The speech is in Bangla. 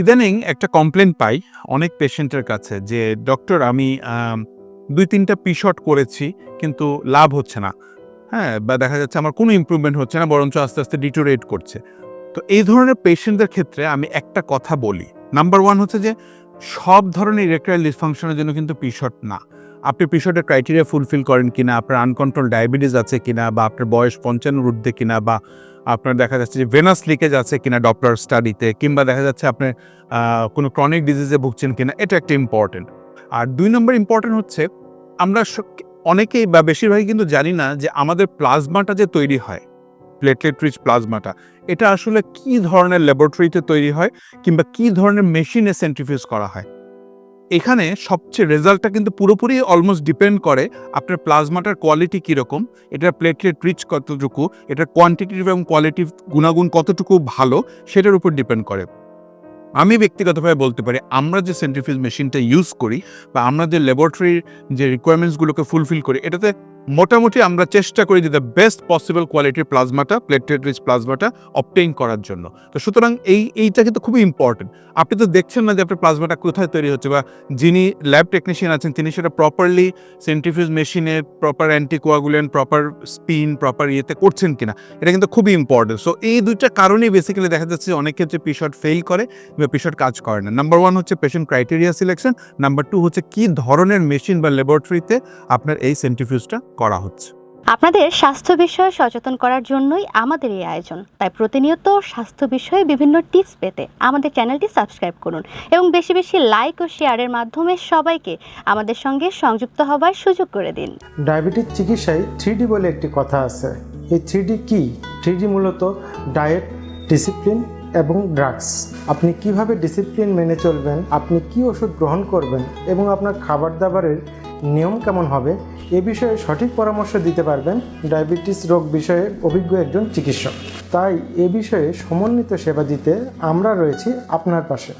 ইদানিং একটা কমপ্লেন পাই অনেক পেশেন্টের কাছে যে, ডক্টর, আমি দুই তিনটা পিশট করেছি, কিন্তু লাভ হচ্ছে না। হ্যাঁ বা দেখা যাচ্ছে আমার কোনো ইমপ্রুভমেন্ট হচ্ছে না, বরঞ্চ আস্তে আস্তে ডিটোরেট করছে। তো এই ধরনের পেশেন্টদের ক্ষেত্রে আমি একটা কথা বলি। নাম্বার ওয়ান হচ্ছে যে, সব ধরনের ইরেকটাইল ডিসফাংশনের জন্য কিন্তু পিশট না। আপনি পিশটের ক্রাইটেরিয়া ফুলফিল করেন কিনা, আপনার আনকন্ট্রোল ডায়াবেটিস আছে কিনা, বা আপনার বয়স পঞ্চান্ন ঊর্ধ্বে কিনা, বা আপনার দেখা যাচ্ছে যে ভেনাস লিকেজ আছে কিনা ডপলার স্টাডিতে কিংবা দেখা যাচ্ছে আপনার কোনো ক্রনিক ডিজিজে ভুগছেন কিনা, এটা একটা ইম্পর্টেন্ট আর দুই নম্বর ইম্পর্টেন্ট হচ্ছে, আমরা অনেকেই বা বেশিরভাগই কিন্তু জানি না যে আমাদের প্লাজমাটা যে তৈরি হয় প্লেটলেট রিচ প্লাজমাটা এটা আসলে কি ধরনের ল্যাবরেটরিতে তৈরি হয়, কিংবা কি ধরনের মেশিনে সেন্ট্রিফিউজ করা হয়। এখানে সবচেয়ে রেজাল্টটা কিন্তু পুরোপুরি অলমোস্ট ডিপেন্ড করে আপনার প্লাজমাটার কোয়ালিটি কীরকম, এটার প্লেটলেট রিচ কতটুকু, এটার কোয়ান্টিটিভ এবং কোয়ালিটিভ গুণাগুণ কতটুকু ভালো, সেটার উপর ডিপেন্ড করে। আমি ব্যক্তিগতভাবে বলতে পারি, আমরা যে সেন্ট্রিফিউজ মেশিনটা ইউজ করি বা আমরা যে ল্যাবরেটরির যে রিকোয়ারমেন্টসগুলোকে ফুলফিল করি, এটাতে মোটামুটি আমরা চেষ্টা করি যে দ্য বেস্ট পসিবল কোয়ালিটির প্লাজমাটা প্লেটেড রিচ প্লাজমাটা অবটেইন করার জন্য। তো সুতরাং এই, এইটা কিন্তু খুবই ইম্পর্টেন্ট আপনি তো দেখছেন না যে আপনার প্লাজমাটা কোথায় তৈরি হচ্ছে বা যিনি ল্যাব টেকনিশিয়ান আছেন, তিনি সেটা প্রপারলি সেন্ট্রিফিউজ মেশিনে proper anticoagulant proper spin proper ইয়েতে করছেন কিনা, এটা কিন্তু খুবই ইম্পর্টেন্ট সো এই দুইটা কারণেই বেসিক্যালি দেখা যাচ্ছে অনেক ক্ষেত্রে পিশট ফেল করে বা পিশট কাজ করে না। নাম্বার ওয়ান হচ্ছে patient criteria selection number two হচ্ছে কি ধরনের মেশিন বা ল্যাবরেটরিতে আপনার এই সেন্ট্রিফিউজটা করা হচ্ছে। আপনাদের স্বাস্থ্য বিষয়ে সচেতন করার জন্যই আমাদের এই আয়োজন। তাই প্রতিনিয়ত স্বাস্থ্য বিষয়ে বিভিন্ন টিপস পেতে আমাদের চ্যানেলটি সাবস্ক্রাইব করুন এবং বেশি বেশি লাইক ও শেয়ারের মাধ্যমে সবাইকে আমাদের সঙ্গে সংযুক্ত হবার সুযোগ করে দিন। ডায়াবেটিস চিকিৎসায় থ্রি বলে একটি কথা আছে। এই থ্রি কি? থ্রি মূলত ডায়েট ডিসিপ্লিন এবং ড্রাগস। আপনি কীভাবে ডিসিপ্লিন মেনে চলবেন? আপনি কি ওষুধ গ্রহণ করবেন? এবং আপনার খাবার দাবারের নিয়ম কেমন হবে? এ বিষয়ে সঠিক পরামর্শ দিতে পারবেন ডায়াবেটিস রোগ বিষয়ে অভিজ্ঞ একজন চিকিৎসক। তাই এ বিষয়ে সমন্বিত সেবা দিতে আমরা রয়েছি আপনার পাশে।